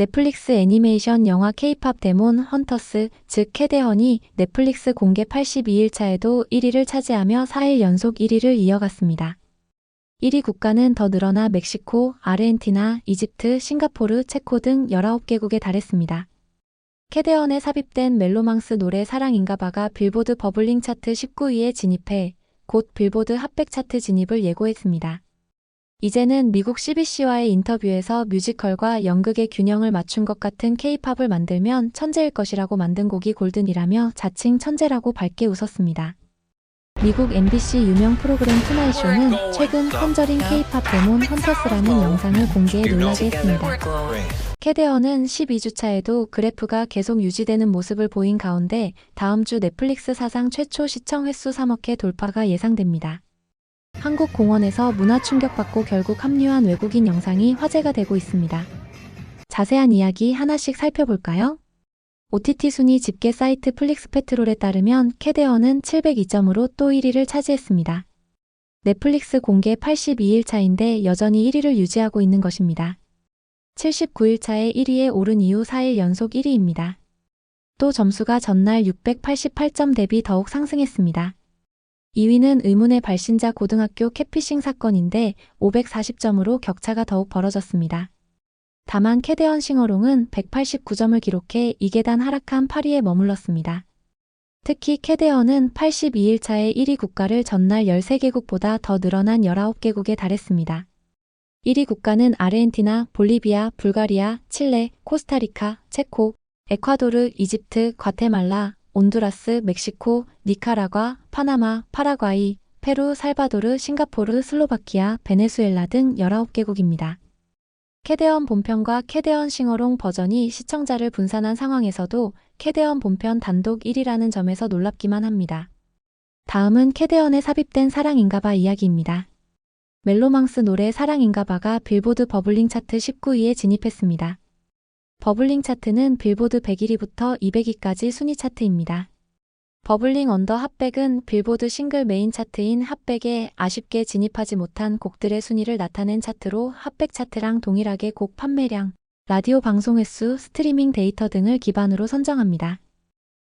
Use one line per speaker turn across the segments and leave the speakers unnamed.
넷플릭스 애니메이션 영화 케이팝 데몬 헌터스, 즉 캐데헌이 넷플릭스 공개 82일차에도 1위를 차지하며 4일 연속 1위를 이어갔습니다. 1위 국가는 더 늘어나 멕시코, 아르헨티나, 이집트, 싱가포르, 체코 등 19개국에 달했습니다. 캐데헌에 삽입된 멜로망스 노래 사랑인가봐가 빌보드 버블링 차트 19위에 진입해 곧 빌보드 핫백 차트 진입을 예고했습니다. 이제는 미국 CBC와의 인터뷰에서 뮤지컬과 연극의 균형을 맞춘 것 같은 케이팝을 만들면 천재일 것이라고 만든 곡이 골든이라며 자칭 천재라고 밝게 웃었습니다. 미국 MBC 유명 프로그램 투나잇쇼는 최근 컨저링 케이팝 데몬 헌터스라는 영상을 공개해 놀라게 했습니다. 캐데언은 12주차에도 그래프가 계속 유지되는 모습을 보인 가운데 다음 주 넷플릭스 사상 최초 시청 횟수 3억 회 돌파가 예상됩니다. 한국 공원에서 문화 충격받고 결국 합류한 외국인 영상이 화제가 되고 있습니다. 자세한 이야기 하나씩 살펴볼까요? OTT 순위 집계 사이트 플릭스페트롤에 따르면 캐데언은 702점으로 또 1위를 차지했습니다. 넷플릭스 공개 82일 차인데 여전히 1위를 유지하고 있는 것입니다. 79일 차에 1위에 오른 이후 4일 연속 1위입니다. 또 점수가 전날 688점 대비 더욱 상승했습니다. 2위는 의문의 발신자 고등학교 캐피싱 사건인데 540점으로 격차가 더욱 벌어졌습니다. 다만 캐데언 싱어롱은 189점을 기록해 2계단 하락한 8위에 머물렀습니다. 특히 캐데언은 82일차에 1위 국가를 전날 13개국보다 더 늘어난 19개국에 달했습니다. 1위 국가는 아르헨티나, 볼리비아, 불가리아, 칠레, 코스타리카, 체코, 에콰도르, 이집트, 과테말라, 온두라스, 멕시코, 니카라과, 파나마, 파라과이, 페루, 살바도르, 싱가포르, 슬로바키아, 베네수엘라 등 19개국입니다. 캐데언 본편과 캐데언 싱어롱 버전이 시청자를 분산한 상황에서도 캐데언 본편 단독 1위라는 점에서 놀랍기만 합니다. 다음은 캐데언에 삽입된 사랑인가봐 이야기입니다. 멜로망스 노래 사랑인가봐가 빌보드 버블링 차트 19위에 진입했습니다. 버블링 차트는 빌보드 101위부터 200위까지 순위 차트입니다. 버블링 언더 핫백은 빌보드 싱글 메인 차트인 핫백에 아쉽게 진입하지 못한 곡들의 순위를 나타낸 차트로 핫백 차트랑 동일하게 곡 판매량, 라디오 방송 횟수, 스트리밍 데이터 등을 기반으로 선정합니다.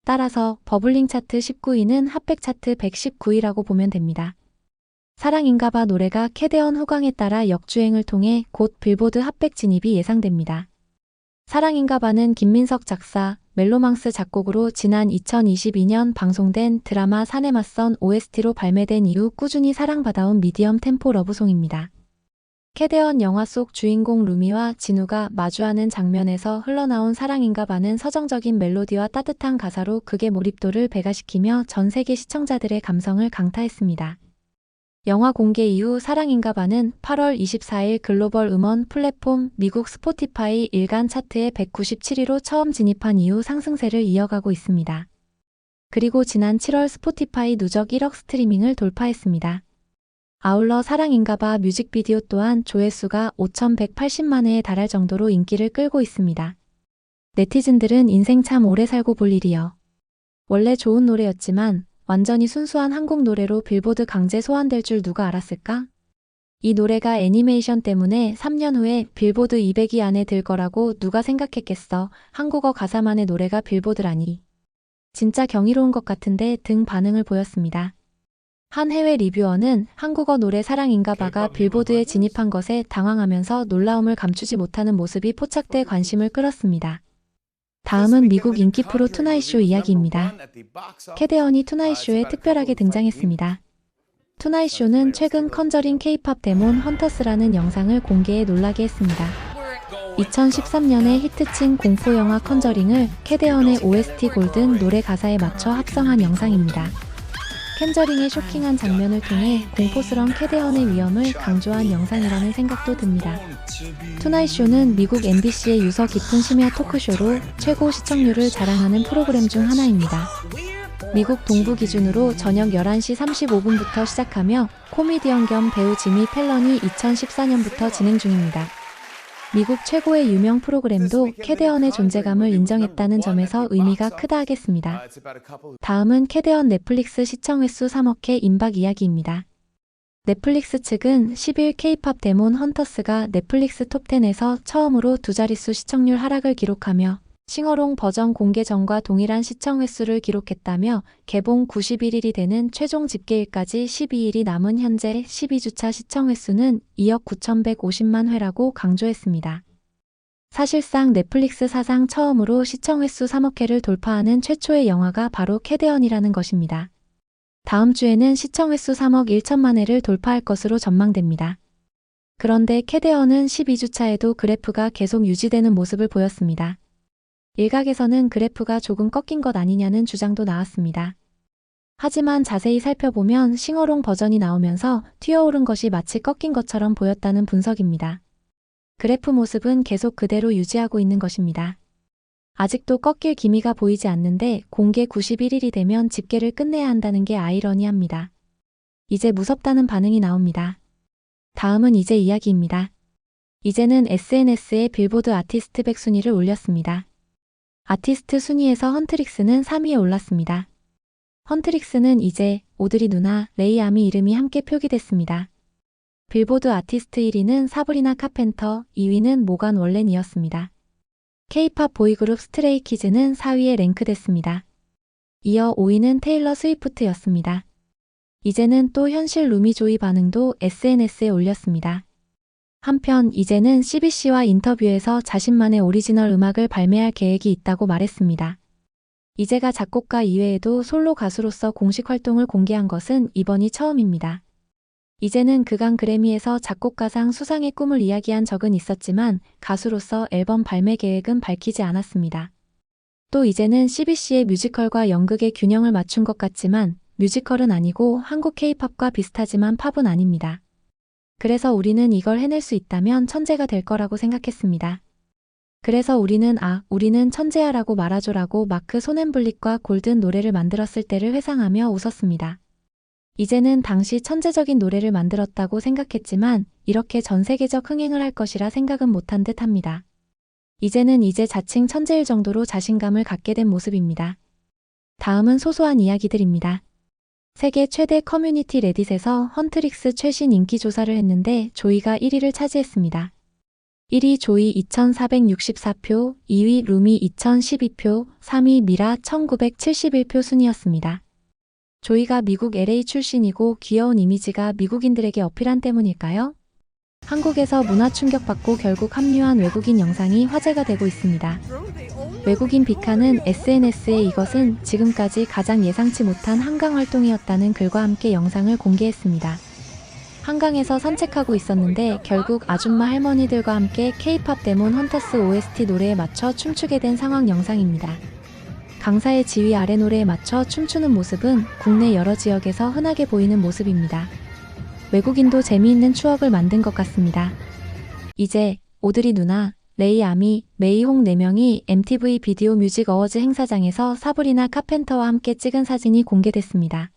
따라서 버블링 차트 19위는 핫백 차트 119위라고 보면 됩니다. 사랑인가봐 노래가 캐데언 후광에 따라 역주행을 통해 곧 빌보드 핫백 진입이 예상됩니다. 사랑인가 봐는 김민석 작사, 멜로망스 작곡으로 지난 2022년 방송된 드라마 산에 맞선 OST로 발매된 이후 꾸준히 사랑받아온 미디엄 템포 러브송입니다. 캐데언 영화 속 주인공 루미와 진우가 마주하는 장면에서 흘러나온 사랑인가 봐는 서정적인 멜로디와 따뜻한 가사로 극의 몰입도를 배가시키며 전 세계 시청자들의 감성을 강타했습니다. 영화 공개 이후 사랑인가 봐는 8월 24일 글로벌 음원 플랫폼 미국 스포티파이 일간 차트에 197위로 처음 진입한 이후 상승세를 이어가고 있습니다. 그리고 지난 7월 스포티파이 누적 1억 스트리밍을 돌파했습니다. 아울러 사랑인가 봐 뮤직비디오 또한 조회수가 5,180만 회에 달할 정도로 인기를 끌고 있습니다. 네티즌들은 인생 참 오래 살고 볼 일이여. 원래 좋은 노래였지만 완전히 순수한 한국 노래로 빌보드 강제 소환될 줄 누가 알았을까? 이 노래가 애니메이션 때문에 3년 후에 빌보드 200위 안에 들 거라고 누가 생각했겠어. 한국어 가사만의 노래가 빌보드라니. 진짜 경이로운 것 같은데 등 반응을 보였습니다. 한 해외 리뷰어는 한국어 노래 사랑인가봐가 빌보드에 진입한 것에 당황하면서 놀라움을 감추지 못하는 모습이 포착돼 관심을 끌었습니다. 다음은 미국 인기 프로 투나잇쇼 이야기입니다. 캐데언이 투나잇쇼에 특별하게 등장했습니다. 투나잇쇼는 최근 컨저링 케이팝 데몬 헌터스라는 영상을 공개해 놀라게 했습니다. 2013년에 히트친 공포 영화 컨저링을 캐데언의 OST 골든 노래 가사에 맞춰 합성한 영상입니다. 캔저링의 쇼킹한 장면을 통해 공포스러운 캐데언의 위험을 강조한 영상이라는 생각도 듭니다. 투나잇 쇼는 미국 MBC의 유서 깊은 심야 토크쇼로 최고 시청률을 자랑하는 프로그램 중 하나입니다. 미국 동부 기준으로 저녁 11시 35분부터 시작하며 코미디언 겸 배우 지미 펠런이 2014년부터 진행 중입니다. 미국 최고의 유명 프로그램도 캐데언의 존재감을 인정했다는 점에서 의미가 크다 하겠습니다. 다음은 캐데언 넷플릭스 시청 횟수 3억 회 임박 이야기입니다. 넷플릭스 측은 10일 K-팝 데몬 헌터스가 넷플릭스 톱10에서 처음으로 두 자릿수 시청률 하락을 기록하며 싱어롱 버전 공개 전과 동일한 시청 횟수를 기록했다며 개봉 91일이 되는 최종 집계일까지 12일이 남은 현재 12주차 시청 횟수는 2억 9,150만 회라고 강조했습니다. 사실상 넷플릭스 사상 처음으로 시청 횟수 3억 회를 돌파하는 최초의 영화가 바로 캐데언이라는 것입니다. 다음 주에는 시청 횟수 3억 1천만 회를 돌파할 것으로 전망됩니다. 그런데 캐데언은 12주차에도 그래프가 계속 유지되는 모습을 보였습니다. 일각에서는 그래프가 조금 꺾인 것 아니냐는 주장도 나왔습니다. 하지만 자세히 살펴보면 싱어롱 버전이 나오면서 튀어오른 것이 마치 꺾인 것처럼 보였다는 분석입니다. 그래프 모습은 계속 그대로 유지하고 있는 것입니다. 아직도 꺾일 기미가 보이지 않는데 공개 91일이 되면 집계를 끝내야 한다는 게 아이러니합니다. 이제 무섭다는 반응이 나옵니다. 다음은 이제 이야기입니다. 이제는 SNS에 빌보드 아티스트 100 순위를 올렸습니다. 아티스트 순위에서 헌트릭스는 3위에 올랐습니다. 헌트릭스는 이제 오드리 누나, 레이 아미 이름이 함께 표기됐습니다. 빌보드 아티스트 1위는 사브리나 카펜터, 2위는 모간 월렌이었습니다. K-팝 보이그룹 스트레이키즈는 4위에 랭크됐습니다. 이어 5위는 테일러 스위프트였습니다. 이제는 또 현실 루미조이 반응도 SNS에 올렸습니다. 한편 이제는 CBC와 인터뷰에서 자신만의 오리지널 음악을 발매할 계획이 있다고 말했습니다. 이제가 작곡가 이외에도 솔로 가수로서 공식 활동을 공개한 것은 이번이 처음입니다. 이제는 그간 그래미에서 작곡가상 수상의 꿈을 이야기한 적은 있었지만 가수로서 앨범 발매 계획은 밝히지 않았습니다. 또 이제는 CBC의 뮤지컬과 연극의 균형을 맞춘 것 같지만 뮤지컬은 아니고 한국 케이팝과 비슷하지만 팝은 아닙니다. 그래서 우리는 이걸 해낼 수 있다면 천재가 될 거라고 생각했습니다. 그래서 우리는 아, 우리는 천재야라고 말아줘라고 마크 소넨블릭과 골든 노래를 만들었을 때를 회상하며 웃었습니다. 이제는 당시 천재적인 노래를 만들었다고 생각했지만 이렇게 전 세계적 흥행을 할 것이라 생각은 못한 듯 합니다. 이제는 이제 자칭 천재일 정도로 자신감을 갖게 된 모습입니다. 다음은 소소한 이야기들입니다. 세계 최대 커뮤니티 레딧에서 헌트릭스 최신 인기 조사를 했는데 조이가 1위를 차지했습니다. 1위 조이 2464표, 2위 루미 2012표, 3위 미라 1971표 순이었습니다. 조이가 미국 LA 출신이고 귀여운 이미지가 미국인들에게 어필한 때문일까요? 한국에서 문화 충격받고 결국 합류한 외국인 영상이 화제가 되고 있습니다. 외국인 비카는 SNS에 이것은 지금까지 가장 예상치 못한 한강 활동이었다는 글과 함께 영상을 공개했습니다. 한강에서 산책하고 있었는데 결국 아줌마 할머니들과 함께 K-팝 데몬 헌터스 OST 노래에 맞춰 춤추게 된 상황 영상입니다. 강사의 지휘 아래 노래에 맞춰 춤추는 모습은 국내 여러 지역에서 흔하게 보이는 모습입니다. 외국인도 재미있는 추억을 만든 것 같습니다. 이제 오드리 누나, 레이 아미, 메이홍 4명이 MTV 비디오 뮤직 어워즈 행사장에서 사브리나 카펜터와 함께 찍은 사진이 공개됐습니다.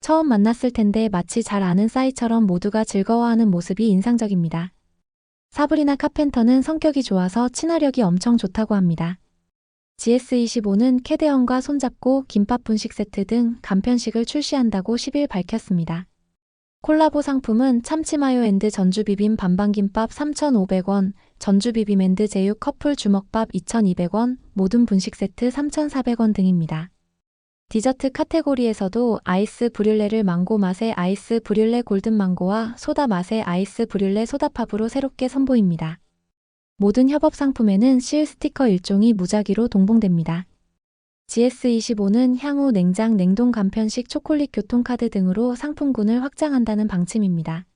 처음 만났을 텐데 마치 잘 아는 사이처럼 모두가 즐거워하는 모습이 인상적입니다. 사브리나 카펜터는 성격이 좋아서 친화력이 엄청 좋다고 합니다. GS25는 캐대언과 손잡고 김밥 분식 세트 등 간편식을 출시한다고 10일 밝혔습니다. 콜라보 상품은 참치마요 앤드 전주비빔 반반김밥 3,500원, 전주비빔 앤드 제육 커플 주먹밥 2,200원, 모든 분식 세트 3,400원 등입니다. 디저트 카테고리에서도 아이스 브릴레를 망고 맛의 아이스 브릴레 골든 망고와 소다 맛의 아이스 브릴레 소다팝으로 새롭게 선보입니다. 모든 협업 상품에는 실 스티커 일종이 무작위로 동봉됩니다. GS25는 향후 냉장 냉동 간편식 초콜릿 교통카드 등으로 상품군을 확장한다는 방침입니다.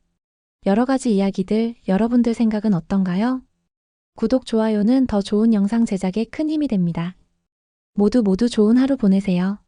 여러 가지 이야기들, 여러분들 생각은 어떤가요? 구독, 좋아요는 더 좋은 영상 제작에 큰 힘이 됩니다. 모두 모두 좋은 하루 보내세요.